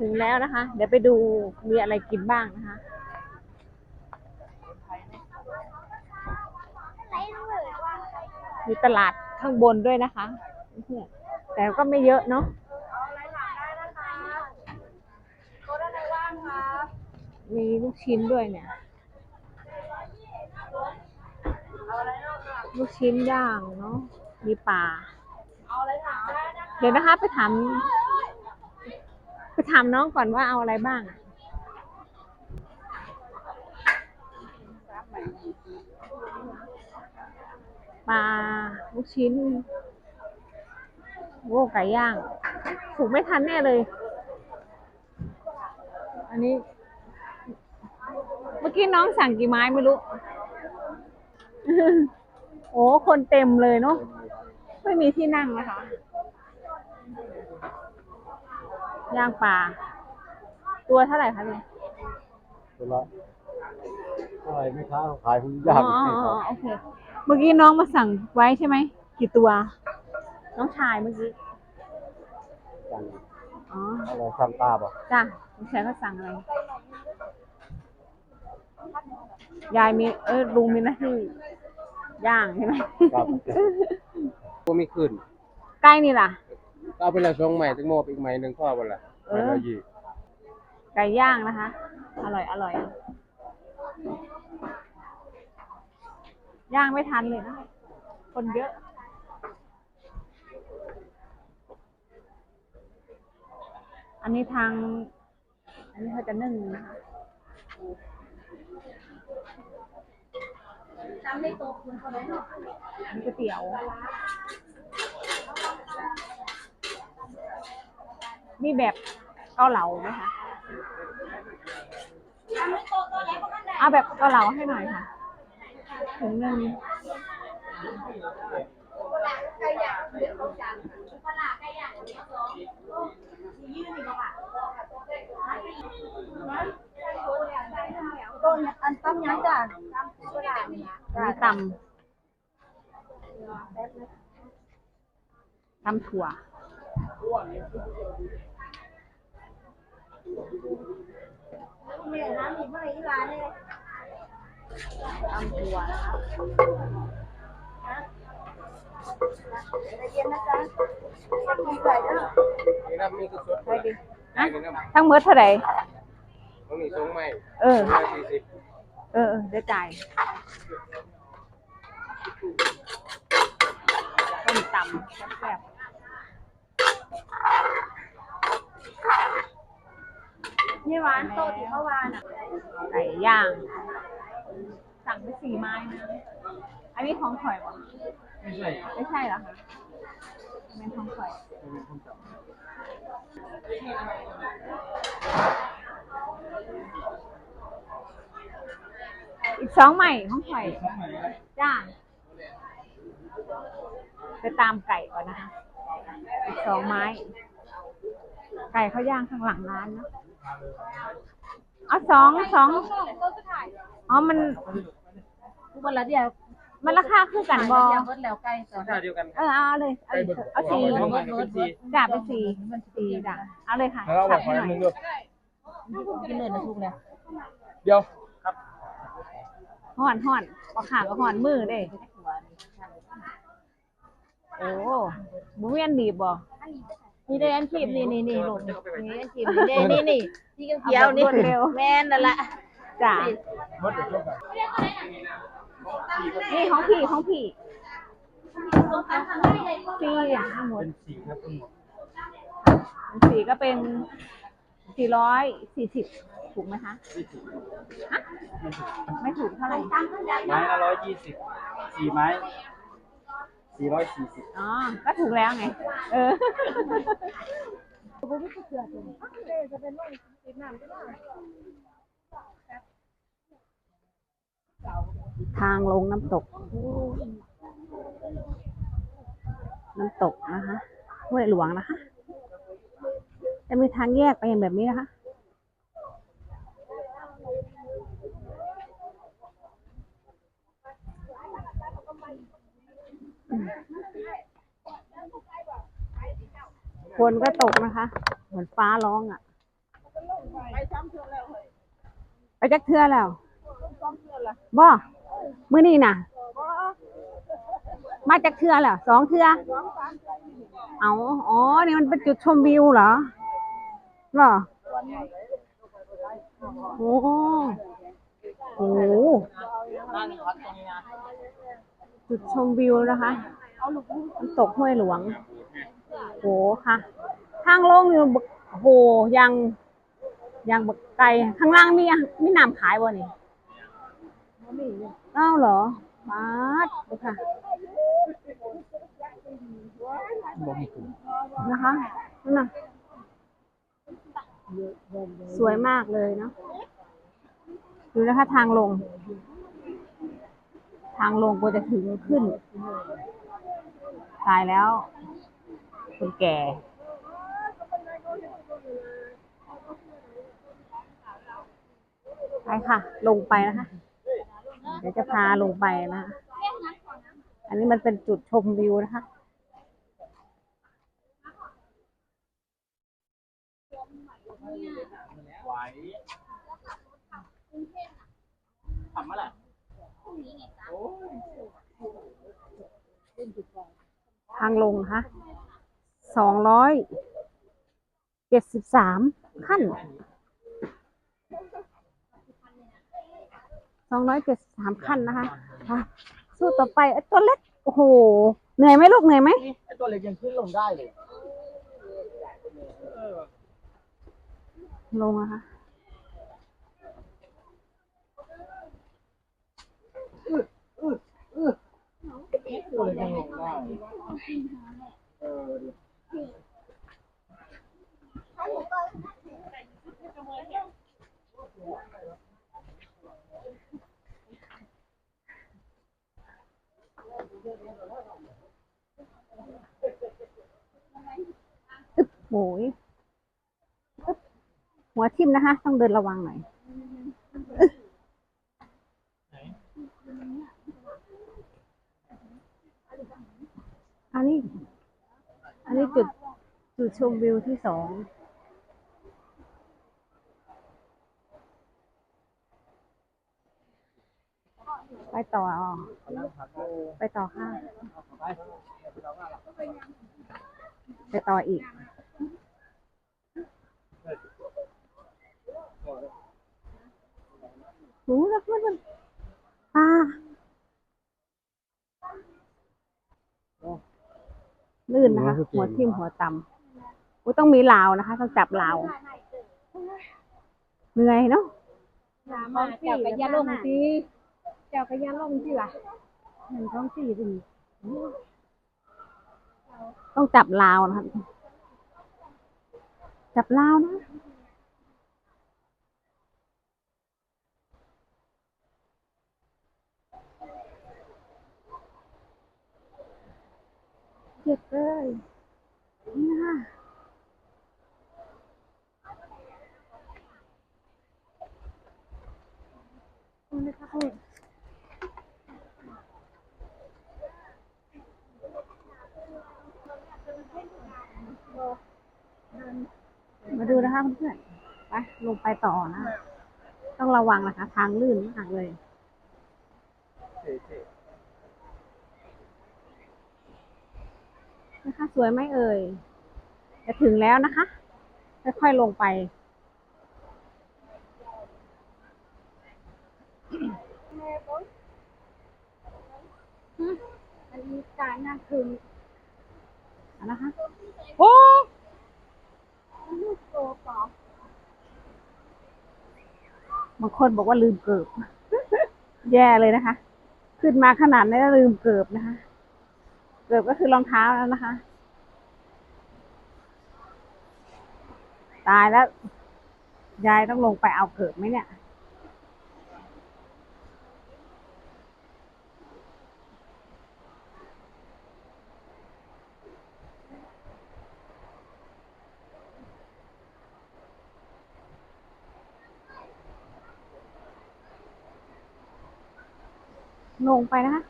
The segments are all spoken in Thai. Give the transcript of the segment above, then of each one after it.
ถึงแล้วนะคะ เดี๋ยวไปดูมีอะไรกินบ้างนะคะมีตลาดข้างบนด้วยนะคะ แต่ก็ไม่เยอะเนาะมีลูกชิ้นด้วยเนี่ย ลูกชิ้นย่างเนาะ มีปลา เดี๋ยวนะคะไปถาม ถามน้องก่อนว่าเอาอะไรบ้างอะปลาลูกชิ้นโว้ไก่ย่างถูกไม่ทันแน่เลย อันนี้ เมื่อกี้น้องสั่งกี่ไม้ไม่รู้ โอ้ คนเต็มเลยเนาะไม่มีที่นั่งนะคะ ย่างปลา ตัวเท่าไหร่คะเนี่ยตัวละเท่าไหร่ไม่ค้าขายคุณยากอ๋อให้อ๋เขาอโอเค เมื่อกี้น้องมาสั่งไว้ใช่ไหม กี่ตัว น้องชายเมื่อกี้ สั่งอ๋อ อะไรสั่งตาบอกจ้ะน้องชายเขาสั่งอะไร ยายมี เออลุงมีหน้าที่ย่างใช่ไหม ครับ ก็ไม่ขึ้นใกล้นี่ล่ะ เอาไปละสองใหม่ถึงโมบอีกใหม่หนึ่งพ่อวันละเอใหม่อละยี่ไก่ย่างนะคะ อร่อยอร่อย ย่างไม่ทันเลยนะ คนเยอะอันนี้ทาง อันนี้เขาจะนึ่งนะคะอันนี้ก๋วยเตี๋ยว มีแบบเกาเหลาไหมคะเอาแบบเกาเหลาให้หน่อยค่ะถึงหนึ่งต้นอันต้มยังจ้ะมีตำตำถั่ว ตำถั่วนะคะนี่น้ำมีคือสดใช่ดิไอ้นะนี่น้ำทั้งหมดเท่าไหร่ตรงนี้สองใหม่เออห้าสี่สิบเออเออเดี๋ยวจ่ายต้มตำแซ่บๆ นี่ร้านโตที่เมื่อวานอะไก่ย่าง สั่งไปสี่ไม้นะ อันนี้ของข่อยวะไม่ใช่ไม่ใช่เหรอคะเป็นของข่อยอีกสองใหม่ของข่อยจ้าไปตามไก่ก่อนนะคะอีกสองไม้ ไก่เขาย่างข้างหลังร้านเนอะ เอาสองสองอ๋อมันวันละเดียวมันราคาคือกันบอเบิดแล้วใกล้สองราคาเดียวกันเออเอาเลยเอาเลยเอาสี่สองใหม่เป็นสี่จ่าไปสี่สี่จ่าเอาเลยค่ะแล้วเราบขัอบกขอให้หน่อยมึงด้วยกินเลยนะทุกแล้วเดี๋ยวครับห่อนห่อนปลาขาก็ห่อนมือเด้โอ้บุเวียนดีบ่ นี่ได้อันขีบนี่นี่นี่ลูกนี่อันขีบนี่นี่นี่ที่เขียวๆนี่อาแบบรวดเร็วแม่นนั่นละจ้าหมดเดี๋ยวเท่ากันนี่ของพี่ของพี่สี่อย่างทั้งหมดเป็นสี่ครับทั้งหมดสี่ก็เป็นสี่ร้อยสี่สิบถูกไหมคะฮะไม่ถูกเท่าไหร่ไม้ละร้อยยี่สิบสี่ไม้ สี่ร้อยสี่สิบอ๋อ ก็ถูกแล้วไง เออทางลงน้ำตก น้ำตกนะคะห้วยหลวงนะคะ จะมีทางแยกไปอย่างแบบนี้นะคะ ฝนก็ตกนะคะ เหมือนฟ้าร้องอะ ไปจักเทื่อแล้วบ่มื้อนี้น่ะ มาจากเทือเหรอสองเทือเอาอ๋อ นี่มันเป็นจุดชมวิวเหรอเหรอโอ้โหโอ้โหนั่งพักตรงนี้นะจุดชมวิวนะคะน้ำตกห้วยหลวง โหค่ะทางลงอยู่บกโหยังยังบักไกลข้างล่างมีมีน้ำขายบ่นี่เอ้าเหรอมาดดูค่ะนะคะนั่นน่ะสวยมากเลยเนาะดูนะคะทางลง ทางลงก็จะถึงขึ้น ตายแล้ว คนแก่ ไปค่ะ ลงไปนะคะ เดี๋ยวจะพาลงไปนะคะ อันนี้มันเป็นจุดชมวิวนะคะไหวทำมาแหละทางลงนะคะ สองร้อยเจ็ดสิบสามขั้นสองร้อยเจ็ดสิบสามขั้นนะคะค่ะสู้ต่อไปเอ้ยตัวเล็กโอ้โห เหนื่อยไหมลูกเหนื่อยไหมนี่ไอตัวเล็กยังขึ้นลงได้เลยลงนะคะตัวเล็กยังลงได้เออดิโอ้ยอึบหัวทิ่มนะคะ ต้องเดินระวังหน่อยอันนี้ อันนี้จุดจุดชมวิวที่สองไปต่ออ๋อนั่งพักโลไปต่อค่ะ ไปต่ออีกโอ้แล้วมันมันปลา ลื่นนะคะ หัวทิ่มหัวต่ำอุ้ยต้องมีลาวนะคะ ต้องจับลาวเหนื่อยเนาะมาเจ้าก็อย่าลงสิเจ้าก็ย่าล่มสิล่ะหนึ่งท้องสี่สิต้องจับลาวนะคะจับลาวนะ เจ็บเลยนี่ค่ะนี่นะคะคุณมาดูนะคะเพื่อนไปลงไปต่อนะ ต้องระวังนะคะ ทางลื่นมากเลย เท่เท่ นะคะสวยไหมเอ่ยจะถึงแล้วนะคะค่อยๆลงไป อันนี้การนั่งคืนเอานะคะ โอ้ลูกโตปอบบางคนบอกว่าลืมเกิบ แย่เลยนะคะ ขึ้นมาขนาดนี้แล้วลืมเกิบนะคะ เกิบก็คือรองเท้าแล้วนะคะ ตายแล้ว ยายต้องลงไปเอาเกิบไหมเนี่ย ลงไปนะคะ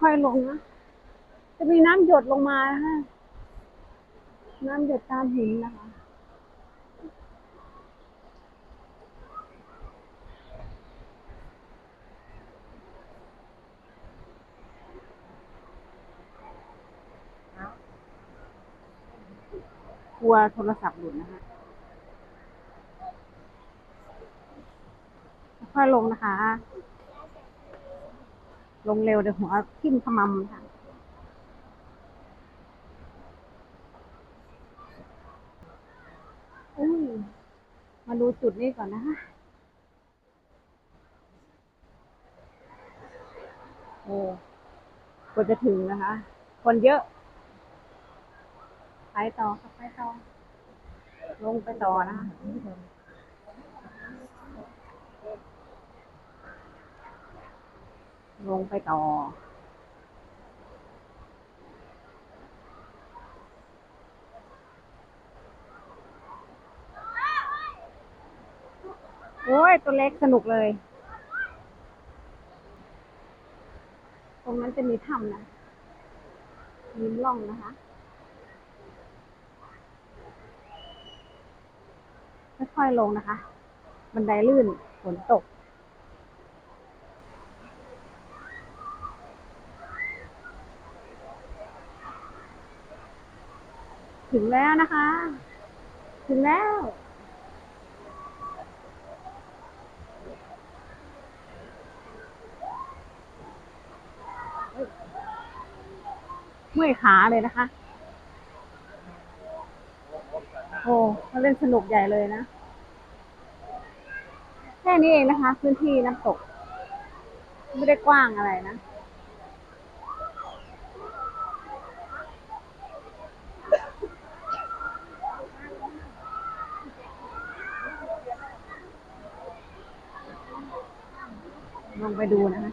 ค่อยๆลงนะ จะมีน้ำหยดลงมานะะน้ำหยดตามหินนะคะ กลัวโทรศัพท์หลุดนะคะค่อยลงนะคะ ลงเร็วเดี๋ยวหัวทิ่มขมำค่ะ จุดนี้ก่อนนะคะโอ้กว่าจะถึงนะคะ คนเยอะ ไปต่อครับไปต่อ ลงไปต่อนะคะลงไปต่อ โอ้ยตัวเล็กสนุกเลย ตรงนั้นจะมีถ้ำนะมีล่องนะคะค่อยๆลงนะคะ บันไดลื่นฝนตกถึงแล้วนะคะ ถึงแล้ว เมื่อยขาเลยนะคะ โอ้มาเล่นสนุกใหญ่เลยนะ แค่นี้เองนะคะ พื้นที่น้ำตก ไม่ได้กว้างอะไรนะลงไปดูนะคะ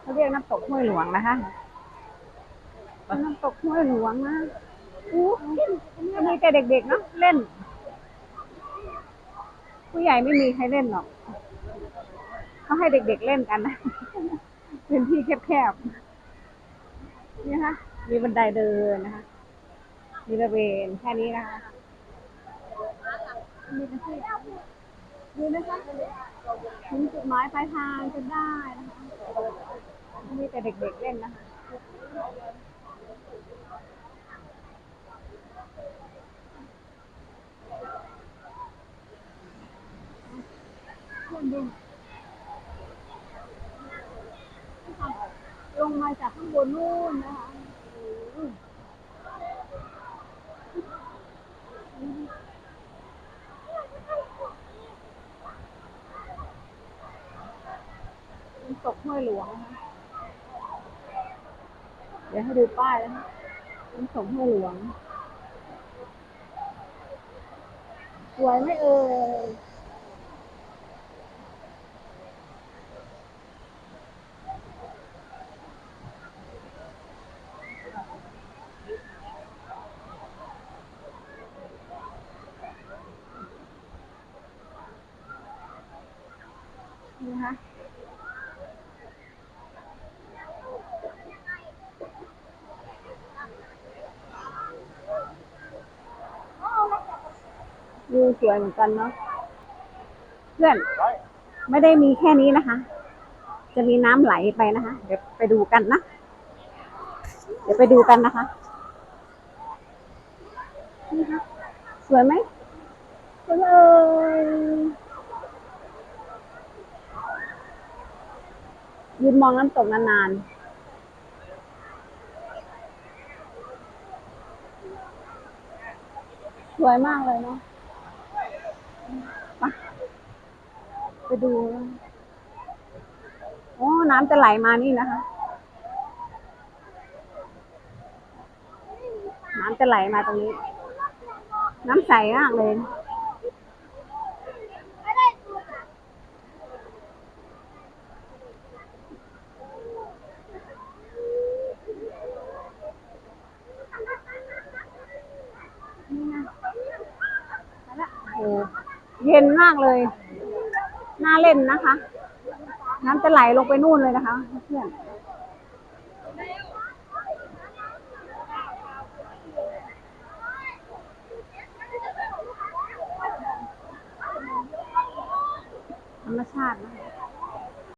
เขาเรียกน้ำตกห้ วยหลวงนะคะน้ำตกห้วยหลวงนะอู้มีแต่เด็กๆเนาะเล่น ผู้ใหญ่ไม่มีใครเล่นหรอกเขาให้เด็กๆเล่นกันนะเป็นที่แคบๆนี่นะคะมีบันไดเดินนะคะมีระเบียงแค่นี้นะคะมีเป็นที่ดูนะคะถึงจุดหมายปลายทางจะได้นะคะ มีแต่เด็กๆเล่นนะคะลงมาจากข้างบนนู่นนะคะน้ำตกห้วยหลวงนะคะ เดี๋ยวให้ดูป้นะคะน้ำตกห้หลวง สวยไหมเอ่ย สวยเหมือนกันเนาะเพื่อนไม่ได้มีแค่นี้นะคะ จะมีน้ำไหลไปนะคะ เดี๋ยวไปดูกันนะ เดี๋ยวไปดูกันนะคะนี่ค่ะสวยไหมสวยเลยยืนมองน้ำตกนานๆสวยมากเลยเนาะ ไปไปดู โอ้ น้ำจะไหลมานี่นะคะ น้ำจะไหลมาตรงนี้ น้ำใสมากเลย นี่นะไปละโอ้ เย็นมากเลย น่าเล่นนะคะ น้ำจะไหลลงไปนู่นเลยนะคะ เพื่อน